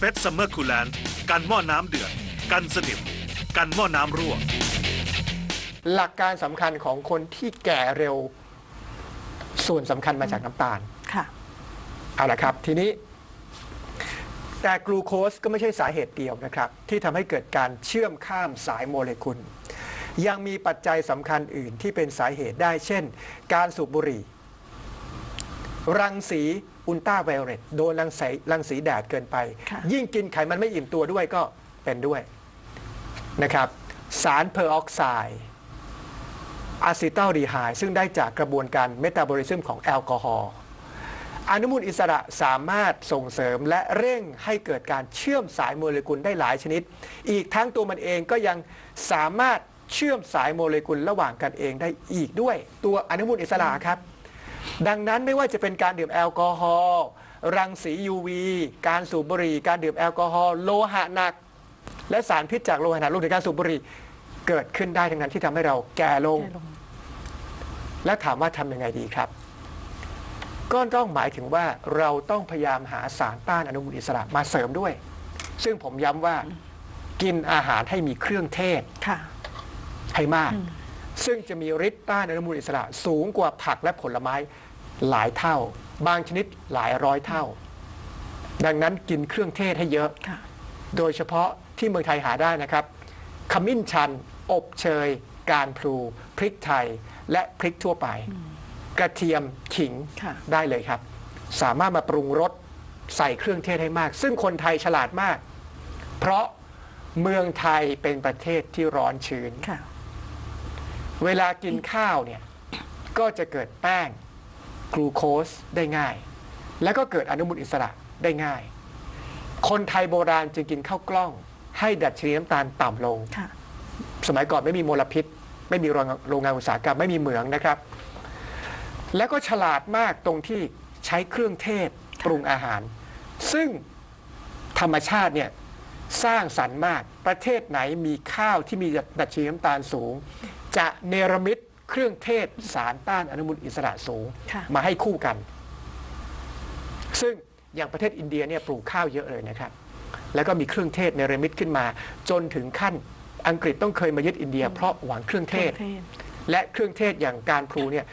สเปซซัมเมอร์คูลแลนกันหม้อน้ำเดือด กันสนิม กันหม้อน้ำรั่ว หลักการสำคัญของคนที่แก่เร็ว ส่วนสำคัญมาจากน้ำตาลค่ะ เอาละครับ ทีนี้แต่กลูโคสก็ไม่ใช่สาเหตุเดียวนะครับ ที่ทำให้เกิดการเชื่อมข้ามสายโมเลกุล ยังมีปัจจัยสำคัญอื่นที่เป็นสาเหตุได้ เช่น การสูบบุหรี่ รังสี อุลตราไวโอเลตโดนรังสีรังสีแดดเกินไป ค่ะ ยิ่งกินไขมันไม่อิ่มตัวด้วยก็เป็นด้วยนะครับ สารเพอร์ออกไซด์อะซิตัลดีไฮด์ซึ่งได้จากกระบวนการเมตาบอลิซึมของแอลกอฮอล์อนุมูลอิสระสามารถส่งเสริมและเร่งให้เกิดการเชื่อมสายโมเลกุลได้หลายชนิด อีกทั้งตัวมันเองก็ยังสามารถเชื่อมสายโมเลกุลระหว่างกันเองได้อีกด้วย ตัวอนุมูลอิสระครับ ดังนั้นไม่ว่าจะเป็นการดื่มแอลกอฮอล์รังสี UV การสูบบุหรี่ การดื่มแอลกอฮอล์โลหะหนัก และสารพิษจากโลหะหนักรวมถึงการสูบบุหรี่เกิดขึ้นได้ทั้งนั้นที่ทำให้เราแก่ลงแก้ลงและถามว่าทำยังไงดีครับ ก็ต้องหมายถึงว่าเราต้องพยายามหาสารต้านอนุมูลอิสระมาเสริมด้วย ซึ่งผมย้ำว่ากินอาหารให้มีเครื่องเทศค่ะให้มาก ซึ่งจะมีฤทธิ์ต้านอนุมูลอิสระสูงกว่าผักและผลไม้ หลายเท่า บางชนิดหลายร้อยเท่า ดังนั้นกินเครื่องเทศให้เยอะค่ะโดยเฉพาะที่เมืองไทยหาได้นะครับ ขมิ้นชัน อบเชย การพลู พริกไทย และพริกทั่วไป กระเทียมขิงค่ะได้เลยครับ สามารถมาปรุงรสใส่เครื่องเทศให้มาก ซึ่งคนไทยฉลาดมาก เพราะเมืองไทยเป็นประเทศที่ร้อนชื้นค่ะเวลากินข้าวเนี่ยก็จะเกิดแป้ง กลูโคสได้ง่าย แล้วก็เกิดอนุมูลอิสระได้ง่าย คนไทยโบราณจึงกินข้าวกล้อง ให้ดัชนีน้ำตาลต่ำลง ค่ะ สมัยก่อนไม่มีมลพิษ ไม่มีโรงโรงงานอุตสาหกรรมไม่มีเหมืองนะครับ แล้วก็ฉลาดมากตรงที่ใช้เครื่องเทศปรุงอาหาร ซึ่งธรรมชาติเนี่ยสร้างสรรค์มากประเทศไหนมีข้าวที่มีดัชนีน้ำตาลสูง จะเนรมิต เครื่องเทศสารต้านอนุมูลอิสระสูง ค่ะ มาให้คู่กัน ซึ่งอย่างประเทศอินเดียเนี่ยปลูกข้าวเยอะเลยนะครับ แล้วก็มีเครื่องเทศเนรมิตขึ้นมา จนถึงขั้นอังกฤษต้องเคยมายึดอินเดีย เพราะหวังเครื่องเคเทรื่อศงเทศ และเครื่องเทศอย่างการพลูเนี่ย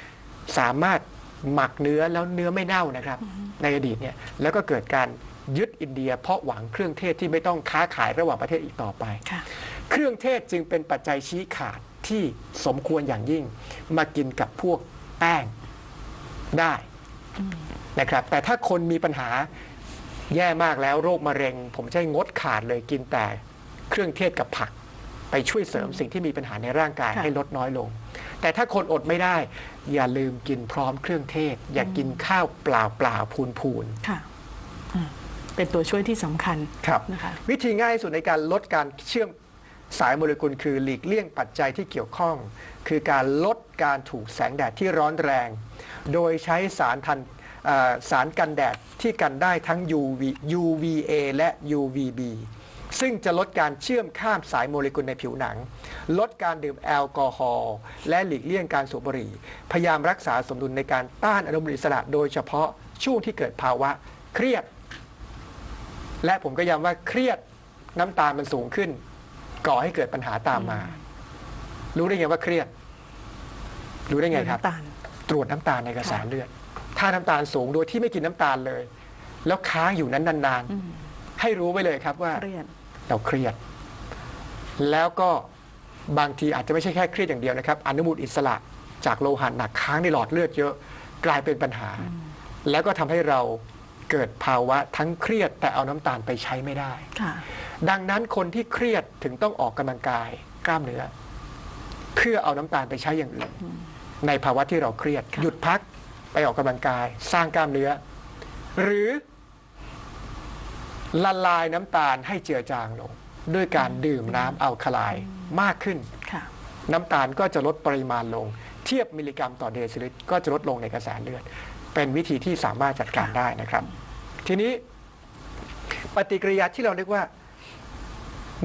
สามารถหมักเนื้อแล้วเนื้อไม่เน่านะครับ ในอดีตเนี่ยแล้วก็เกิดการยึดอินเดีย เพราะหวังเครื่องเทศที่ไม่ต้องค้าขายระหว่างประเทศอีกต่อไป ค่ะ เครื่องเทศจึงเป็นปัจจัยชี้ขาด ที่สมควรอย่างยิ่ง มากินกับพวกแป้งได้นะครับ แต่ถ้าคนมีปัญหาแย่มากแล้วโรคมะเร็ง ผมจะให้งดขาดเลยกินแต่เครื่องเทศกับผัก ไปช่วยเสริมสิ่งที่มีปัญหาในร่างกายค่ะให้ลดน้อยลง แต่ถ้าคนอดไม่ได้ อย่าลืมกินพร้อมเครื่องเทศ อย่ากินข้าวเปล่าเปล่าๆพูนพูนค่ะอืมเป็นตัวช่วยที่สำคัญๆครับนะคะวิธีง่ายที่สุดในการลดการเชื่อม สายโมเลกุลคือหลีกเลี่ยงปัจจัยที่เกี่ยวข้อง คือการลดการถูกแสงแดดที่ร้อนแรง โดยใช้สารทันสารกันแดดที่กันได้ทั้ง UV UVA และ UVB ซึ่งจะลดการเชื่อมข้ามสายโมเลกุลในผิวหนัง ลดการดื่มแอลกอฮอล์และหลีกเลี่ยงการสูบบุหรี่ พยายามรักษาสมดุลในการต้านอนุมูลอิสระโดยเฉพาะช่วงที่เกิดภาวะเครียด และผมก็ย้ำว่าเครียดน้ำตาลมันสูงขึ้น ก่อให้เกิดปัญหาตามมา รู้ได้ไงว่าเครียด รู้ได้ไงครับ น้ำตาล ตรวจน้ำตาลในกระแสค่ะเลือด ถ้าน้ำตาลสูงโดยที่ไม่กินน้ำตาลเลย แล้วค้างอยู่นั้นนานอืมๆ ให้รู้ไว้เลยครับว่า เครียด เราเครียด แล้วก็บางทีอาจจะไม่ใช่แค่เครียดอย่างเดียวนะครับ อนุมูลอิสระจากโลหะหนักค้างในหลอดเลือดเยอะกลายเป็นปัญหา แล้วก็ทำให้เราเกิดภาวะทั้งเครียดแต่เอาน้ำตาลไปใช้ไม่ได้ ค่ะ ดังนั้นคนที่เครียดถึงต้องออกกำลังกายกล้ามเนื้อ เพื่อเอาน้ำตาลไปใช้อย่างอื่น ในภาวะที่เราเครียดค่ะหยุดพักไปออกกำลังกาย สร้างกล้ามเนื้อ หรือ ละลายน้ำตาลให้เจือจางลง ด้วยการดื่มน้ำอัลคาไลน์มากขึ้นค่ะน้ำตาลก็จะลดปริมาณลง เทียบมิลลิกรัมต่อเดซิลิตรก็จะลดลงในกระแสเลือด เป็นวิธีที่สามารถจัดการได้นะครับ ทีนี้ปฏิกิริยาที่เราเรียกว่า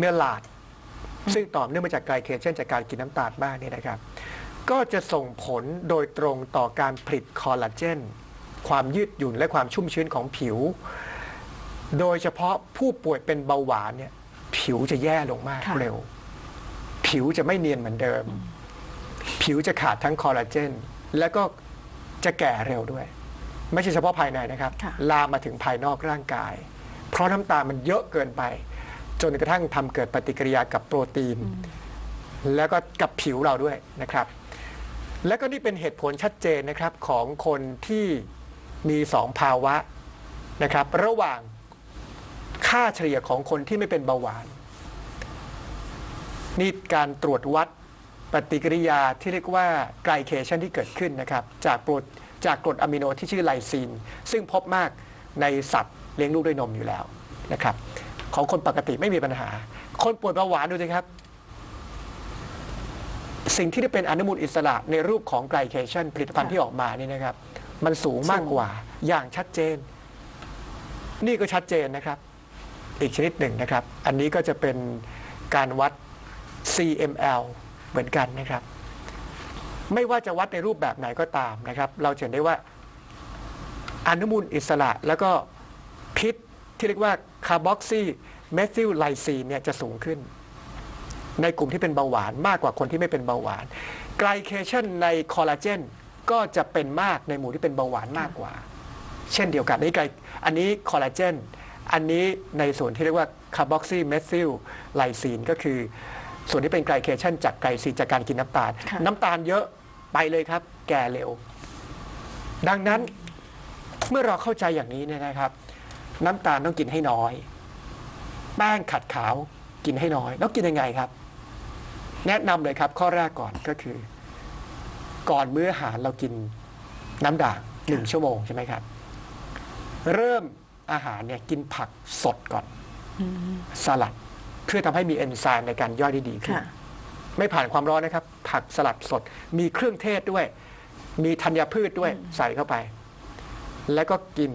เมลาด ซึ่งต่อเนื่องมาจากไกลเคเช่นจากการกินน้ำตาลมากเนี่ยนะครับ ก็จะส่งผลโดยตรงต่อการผลิตคอลลาเจน ความยืดหยุ่นและความชุ่มชื้นของผิว โดยเฉพาะผู้ป่วยเป็นเบาหวานเนี่ยผิวจะแย่ลงมากค่ะเร็ว ผิวจะไม่เนียนเหมือนเดิม ผิวจะขาดทั้งคอลลาเจน แล้วก็จะแก่เร็วด้วย ไม่ใช่เฉพาะภายในนะครับค่ะลามมาถึงภายนอกร่างกาย เพราะน้ำตาลมันเยอะเกินไป จนกระทั่งทำเกิดปฏิกิริยากับโปรตีน แล้วก็กับผิวเราด้วยนะครับ และก็นี่เป็นเหตุผลชัดเจนนะครับของคนที่มีสองภาวะนะครับ ระหว่างค่าเฉลี่ยของคนที่ไม่เป็นเบาหวาน นี่การตรวจวัดปฏิกิริยาที่เรียกว่าไกลเคชันที่เกิดขึ้นนะครับ จากโปรตจากกรดอะมิโนที่ชื่อไลซีน ซึ่งพบมากในสัตว์เลี้ยงลูกด้วยนมอยู่แล้วนะครับ ของคนปกติไม่มีปัญหา คนป่วยเบาหวานดูสิครับ สิ่งที่ได้เป็นอนุมูลอิสระในรูปของไกลเคชันผลิตภัณฑ์ที่ออกมานี่นะครับ มันสูงมากกว่าอย่างชัดเจน นี่ก็ชัดเจนนะครับ อีกชนิดหนึ่งนะครับ อันนี้ก็จะเป็นการวัด CML เหมือนกันนะครับ ไม่ว่าจะวัดในรูปแบบไหนก็ตามนะครับ เราจะเห็นได้ว่าอนุมูลอิสระแล้วก็พิษที่เรียกว่า คาร์บอกซีเมทิลไลซีนเนี่ยจะสูงขึ้น ในกลุ่มที่เป็นเบาหวานมากกว่าคนที่ไม่เป็นเบาหวาน ไกลเคชันในคอลลาเจนก็จะเป็นมากในหมู่ที่เป็นเบาหวานมากกว่า เช่นเดียวกันอันนี้ไกลอันนี้คอลลาเจนอันนี้ในส่วนที่เรียกว่าคาร์บอกซีเมทิลไลซีนก็คือ ส่วนที่เป็นไกลเคชันจากไกลซีนจากการกินน้ำตาลค่ะน้ำตาลเยอะไปเลยครับ แก่เร็ว ดังนั้นเมื่อเราเข้าใจอย่างนี้เนี่ยนะครับ น้ำตาลต้องกินให้น้อย แป้งขัดขาวกินให้น้อย แล้วกินยังไงครับ แนะนำเลยครับ ข้อแรกก่อนก็คือ ก่อนมื้ออาหารเรากินน้ำด่างหนึ่งชั่วโมงใช่ไหมครับ เริ่มอาหารเนี่ยกินผักสดก่อนอืมสลัดเพื่อทำให้มีเอนไซม์ในการย่อยได้ดีขึ้นค่ะไม่ผ่านความร้อนนะครับ ผักสลัดสด มีเครื่องเทศด้วย มีธัญพืชด้วยใส่เข้าไป แล้วก็กิน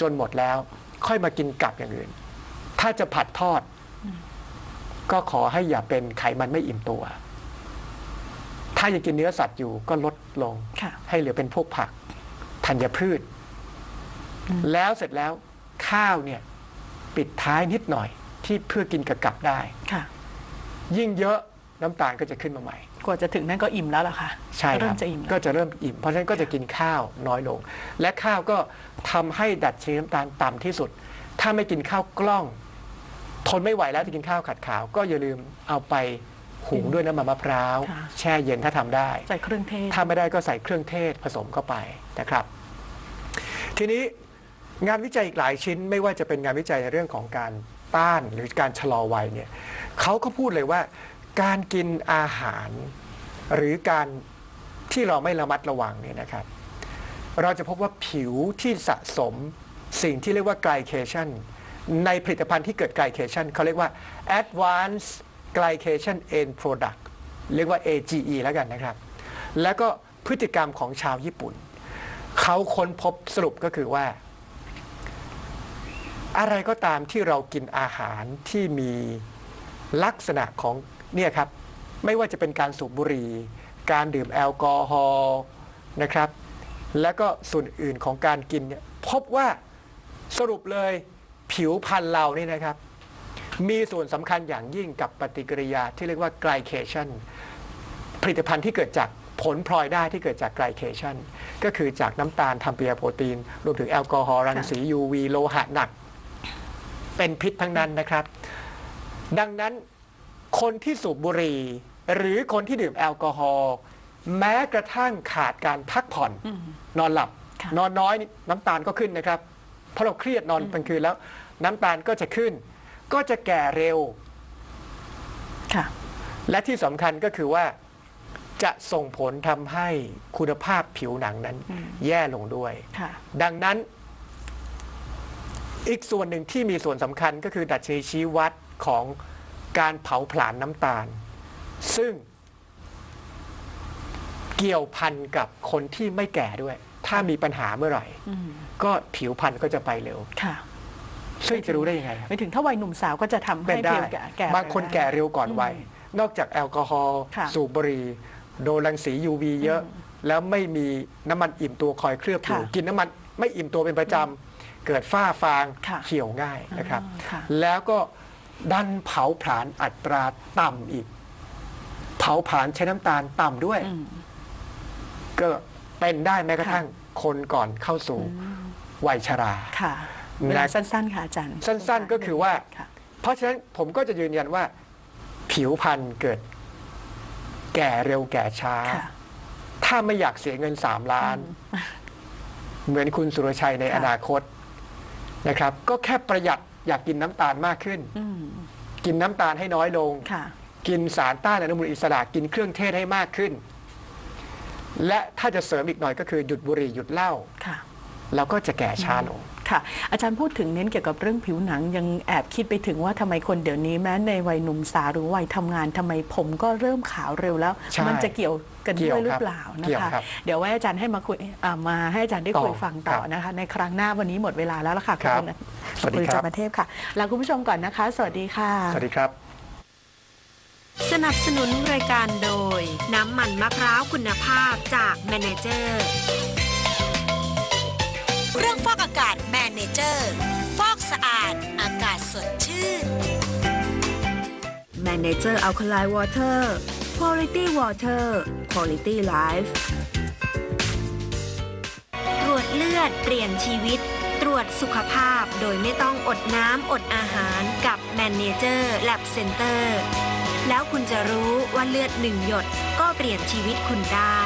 จนหมดแล้ว ค่อยมากินกับอย่างอื่น ถ้าจะผัดทอด ก็ขอให้อย่าเป็นไขมันไม่อิ่มตัว ถ้ายังกินเนื้อสัตว์อยู่ก็ลดลง ค่ะ ให้เหลือเป็นพวกผักธัญพืชแล้วเสร็จแล้วข้าวเนี่ย ปิดท้ายนิดหน่อยที่เพื่อกินกับกับได้ ค่ะ ยิ่งเยอะน้ำตาลก็จะขึ้นมาใหม่ กว่าจะถึงนั่นก็อิ่มแล้วล่ะค่ะใช่คเริ่รัมบจะอิ่มแล้ว ก็จะเริ่มอิ่ม เพราะฉะนั้นก็จะกินข้าวน้อยลง และข้าวก็ทำให้ดัชนีน้ำตาลต่ำที่สุด ถ้าไม่กินข้าวกล้อง ทนไม่ไหวแล้วจะกินข้าวขัดขาว ก็อย่าลืมเอาไปหุงด้วยน้ำมันมะพร้าว ค่ะ แช่เย็นถ้าทำได้ ใส่เครื่องเทศ ถ้าไม่ได้ก็ใส่เครื่องเทศผสมเข้าไปนะครับ ทีนี้งานวิจัยอีกหลายชิ้นไม่ว่าจะเป็นงานวิจัยในเรื่องของการต้านหรือการชะลอวัยเนี่ยเขาก็พูดเลยว่า การกินอาหาร หรือการที่เราไม่ระมัดระวังเนี่ยนะครับ เราจะพบว่าผิวที่สะสมสิ่งที่เรียกว่าไกลเคชันในผลิตภัณฑ์ที่เกิดไกลเคชันเขาเรียกว่า advanced glycation end product เรียกว่า AGE แล้วกันนะครับ แล้วก็พฤติกรรมของชาวญี่ปุ่น เขาค้นพบสรุปก็คือว่า อะไรก็ตามที่เรากินอาหารที่มีลักษณะของ เนี่ยครับไม่ว่าจะเป็นการสูบบุหรี่ การดื่มแอลกอฮอล์นะครับ แล้วก็ส่วนอื่นของการกินเนี่ยพบว่าสรุปเลยผิวพรรณเรานี่นะครับ มีส่วนสำคัญอย่างยิ่งกับปฏิกิริยาที่เรียกว่าไกลเคชันผลิตภัณฑ์ที่เกิดจากผลพลอยได้ที่เกิดจากไกลเคชันก็คือจากน้ำตาลทำเปียโปรตีน รวมถึงแอลกอฮอล์รังสี UV โลหะหนัก เป็นพิษทั้งนั้นนะครับ ดังนั้น คนที่สูบบุหรี่ หรือคนที่ดื่มแอลกอฮอล์แม้กระทั่งขาดการพักผ่อน อืม นอนหลับ ค่ะ นอนน้อยนี่น้ำตาลก็ขึ้นนะครับ เพราะเราเครียดนอนกลางคืนแล้ว น้ำตาลก็จะขึ้น ก็จะแก่เร็ว ค่ะ และที่สำคัญก็คือว่าจะส่งผลทำให้คุณภาพผิวหนังนั้น อืม แย่ลงด้วย ค่ะ ดังนั้น อีกส่วนหนึ่งที่มีส่วนสำคัญก็คือดัชนีชี้วัดของ การเผาผลาญน้ำตาล ซึ่ง เกี่ยวพันกับคนที่ไม่แก่ด้วย ถ้ามีปัญหาเมื่อไหร่ อืมก็ผิวพรรณก็จะไปเร็ว ค่ะ ซึ่งจะรู้ได้ยังไงครับไปถึงถ้าวัยหนุ่มสาวก็จะทำให้เป็นได้ ผิวแก่แก่บางคนแก่เร็วก่อนวัย นอกจากแอลกอฮอล์ค่ะ สูบบุหรี่โดนรังสี UV เยอะ แล้วไม่มีน้ำมันอิ่มตัวคอยเคลือบอยู่ ค่ะกินน้ำมันไม่อิ่มตัวเป็นประจำ เกิดฝ้าฟางค่ะ เขียวง่ายนะครับอ่าค่ะ แล้วก็ ดันเผาผลาญอัตราต่ำอีก เผาผลาญใช้น้ำตาลต่ำด้วยอืมก็เป็นได้แม้กระทั่งคนก่อนเข้าสู่วัยชราค่ะเวลาสั้นๆ ค่ะอาจารย์ สั้นๆ ก็คือว่าค่ะเพราะฉะนั้นผมก็จะยืนยันว่า ผิวพรรณเกิด แก่เร็วแก่ช้าค่ะถ้าไม่อยากเสียเงินสามล้าน เหมือนคุณสุรชัยในค่ะอนาคตนะครับ ก็แค่ประหยัด อยากกินน้ำตาลมากขึ้นอืมกินน้ำตาลให้น้อยลงค่ะกินสารต้านอนุมูลอิสระ กินเครื่องเทศให้มากขึ้น และถ้าจะเสริมอีกหน่อยก็คือหยุดบุหรี่หยุดเหล้าค่ะเราก็จะแก่ช้าลง ค่ะ อาจารย์พูดถึงเน้นเกี่ยวกับเรื่องผิวหนังยังแอบคิดไปถึงว่าทำไมคนเดี๋ยวนี้แม้ในวัยหนุ่มสาวหรือวัยทำงานทำไมผมก็เริ่มขาวเร็วแล้ว ใช่มัจะเกี่ยวกันเกี่ด้ยววยหรืครัอบเปล่านะเกี่ยวคะ ครับเดี๋ยวไว้อาจารย์ให้มาคุยอ่ามาให้อาจารย์ได้คุยต่อฟังต่อครับนะคะ ในครั้งหน้าวันนี้หมดเวลาแล้วล่ะค่ะครับณสวัสดีคุณครับจามาเทพค่ะลาคุณผู้ชมก่อนนะคะ สวัสดีค่ะ สวัสดีครับ สนับสนุนรายการโดย น้ำมันมะพร้าวคุณภาพจากแมเนเจอร์ เครื่องฟอกอากาศแมนเน เจอร์ฟอกสะอาด อากาศสดชื่น Manager Alkaline Water Quality Water Quality Life ตรวจเลือดเปลี่ยนชีวิต ตรวจสุขภาพโดยไม่ต้องอดน้ำอดอาหารกับ Manager Lab Center แล้วคุณจะรู้ว่าเลือดหนึ่งหยดก็เปลี่ยนชีวิตคุณได้